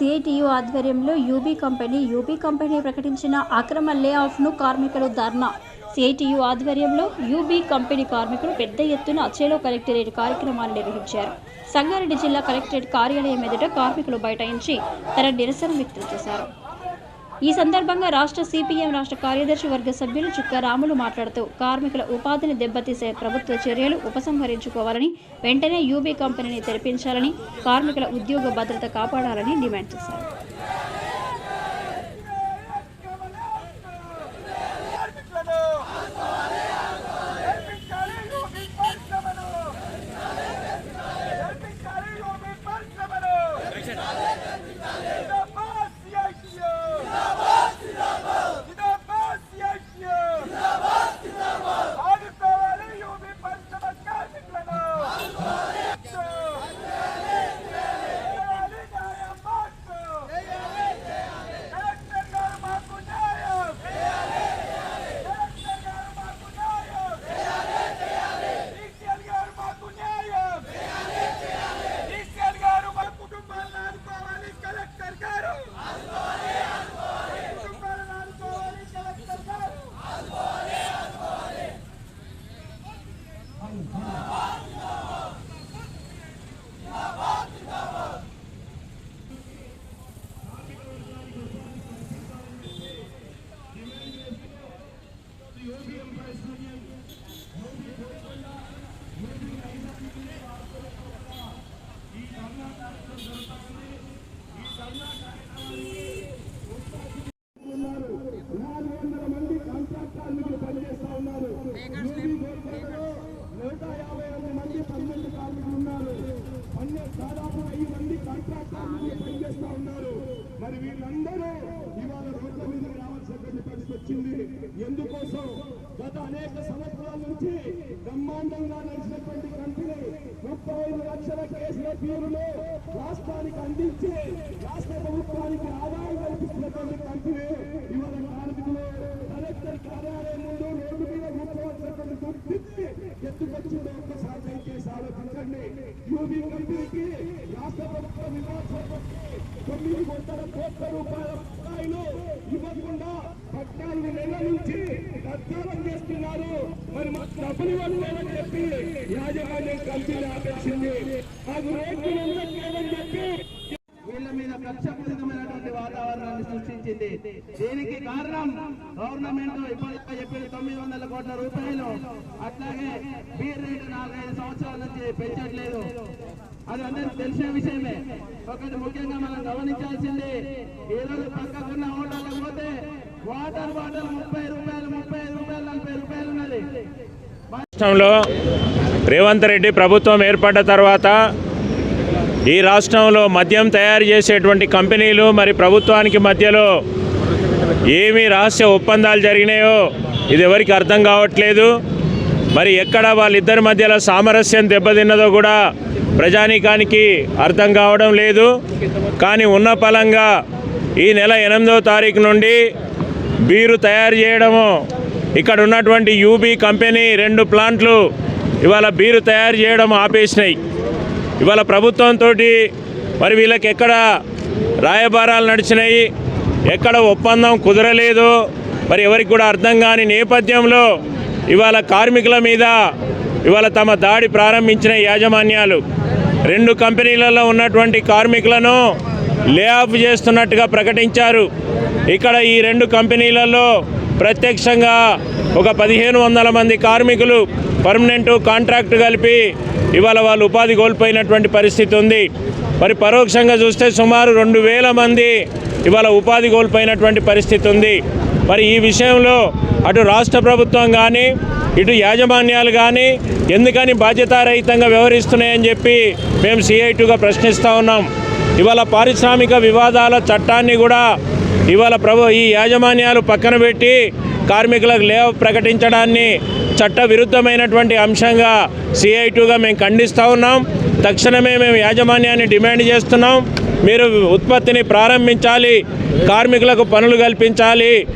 CITU ఆధ్వర్యంలో UB company UB company ప్రకటించిన అక్రమ లే ఆఫ్ను కార్మికులు ధర్నా. సిఐటియు ఆధ్వర్యంలో యూబీ కంపెనీ కార్మికులు పెద్ద ఎత్తున చేలో కలెక్టరేట్ కార్యక్రమాన్ని నిర్వహించారు. సంగారెడ్డి జిల్లా కలెక్టరేట్ కార్యాలయం ఎదుట కార్మికులు బైఠాయించి తన నిరసన వ్యక్తం చేశారు. ఈ సందర్భంగా రాష్ట్ర సిపిఎం రాష్ట్ర కార్యదర్శి వర్గ సభ్యులు చుక్క రాములు మాట్లాడుతూ కార్మికుల ఉపాధిని దెబ్బతీసే ప్రభుత్వ చర్యలు ఉపసంహరించుకోవాలని వెంటనే యూబీ కంపెనీని తెరిపించాలని కార్మికుల ఉద్యోగ భద్రత కాపాడాలని డిమాండ్ చేశారు. కార్మికులు పనిచేస్తా ఉన్నారు. నూట యాభై ఎనిమిది మంది పన్నెండు కార్మికులు ఉన్నారు. పన్నెండు దాదాపు వెయ్యి మంది కాంట్రాక్ట్ కార్మికులు పనిచేస్తా ఉన్నారు. మరి వీళ్ళందరూ ఇవాళ రోడ్ల మీద రావాల్సినటువంటి పరిస్థితి వచ్చింది. ఎందుకోసం? గత అనేక సంవత్సరాల నుంచి బ్రహ్మాండంగా నడిచినటువంటి కంపెనీ ముప్పై ఐదు లక్షల కేసుల తీరులో రాష్ట్రానికి అందించి రాష్ట్ర ప్రభుత్వానికి ఆదాయం కల్పిస్తున్నటువంటి కంపెనీ ఇవాళ కార్మికులు కలెక్టర్ కార్యాలయం ముందు రోడ్డు మీద కూర్చోవలసినటువంటి దుస్థితి ఎత్తుకొచ్చిందో ఒక్కసారి దయచేసి ఆలోచించండి. యూబీ కంపెనీకి రాష్ట్ర ప్రభుత్వం ఇవ్వాల్సినటువంటి తొమ్మిది వందల కోట్ల రూపాయల ప్రచారం చేస్తున్నారు. మరి మాకు డబ్బులు ఇవ్వలేదని చెప్పి యాజమాన్యం కంపెనీ ఆపేసింది. మాకు రోడ్లు ఇవ్వట్లేదని చెప్పి వీళ్ళ మీద కక్షపూరితమైనటువంటి వాతావరణాన్ని సృష్టించింది. దీనికి కారణం గవర్నమెంట్ ఇప్పటికే చెప్పిన తొమ్మిది వందల కోట్ల రూపాయలు. అట్లాగే బీర్ రేటు నాలుగైదు సంవత్సరాల నుంచి పెంచట్లేదు. అది అందరికి తెలిసిన విషయమే. ఒకటి ముఖ్యంగా మనం గమనించాల్సింది ఈ రోజు పక్కకున్న హోటళ్ళకు పోతే వాటర్ బాటిల్ ముప్పై రూపాయలు ముప్పై ఐదు రూపాయలు నలభై రూపాయలు ఉన్నది. రాష్ట్రంలో రేవంత్ రెడ్డి ప్రభుత్వం ఏర్పడ్డ తర్వాత ఈ రాష్ట్రంలో మద్యం తయారు చేసేటువంటి కంపెనీలు మరి ప్రభుత్వానికి మధ్యలో ఏమి రహస్య ఒప్పందాలు జరిగినాయో ఇది ఎవరికి అర్థం కావట్లేదు. మరి ఎక్కడ వాళ్ళిద్దరి మధ్యలో సామరస్యం దెబ్బతిన్నదో కూడా ప్రజానీకానికి అర్థం కావడం లేదు. కానీ ఉన్న పలంగా ఈ నెల ఎనిమిదవ తారీఖు నుండి బీరు తయారు చేయడము. ఇక్కడ ఉన్నటువంటి యూబీ కంపెనీ రెండు ప్లాంట్లు ఇవాళ బీరు తయారు చేయడం ఆపేసినాయి. ఇవాళ ప్రభుత్వంతో మరి వీళ్ళకి ఎక్కడ రాయబారాలు నడిచినాయి ఎక్కడ ఒప్పందం కుదరలేదు. మరి ఎవరికి కూడా అర్థం కాని నేపథ్యంలో ఇవాళ కార్మికుల మీద ఇవాళ తమ దాడి ప్రారంభించిన యాజమాన్యాలు. రెండు కంపెనీలలో ఉన్నటువంటి కార్మికులను లే ఆఫ్ చేస్తున్నట్టుగా ప్రకటించారు. ఇక్కడ ఈ రెండు కంపెనీలలో ప్రత్యక్షంగా ఒక పదిహేను వందల మంది కార్మికులు పర్మనెంట్ కాంట్రాక్ట్ కలిపి ఇవాళ వాళ్ళు ఉపాధి కోల్పోయినటువంటి పరిస్థితి ఉంది. మరి పరోక్షంగా చూస్తే సుమారు రెండు వేల మంది ఇవాళ ఉపాధి కోల్పోయినటువంటి పరిస్థితి ఉంది. మరి ఈ విషయంలో అటు రాష్ట్ర ప్రభుత్వం కానీ ఇటు యాజమాన్యాలు కానీ ఎందుకని బాధ్యతారహితంగా వ్యవహరిస్తున్నాయని చెప్పి మేము సిఐటుగా ప్రశ్నిస్తూ ఉన్నాం. ఇవాళ పారిశ్రామిక వివాదాల చట్టాన్ని కూడా ఇవాళ ప్రభు ఈ యాజమాన్యాలు పక్కన పెట్టి కార్మికులకు లేవ ప్రకటించడాన్ని చట్ట విరుద్ధమైనటువంటి అంశంగా సిఐటుగా మేము ఖండిస్తూ ఉన్నాం. తక్షణమే మేము యాజమాన్యాన్ని డిమాండ్ చేస్తున్నాం. మీరు ఉత్పత్తిని ప్రారంభించాలి. కార్మికులకు పనులు కల్పించాలి.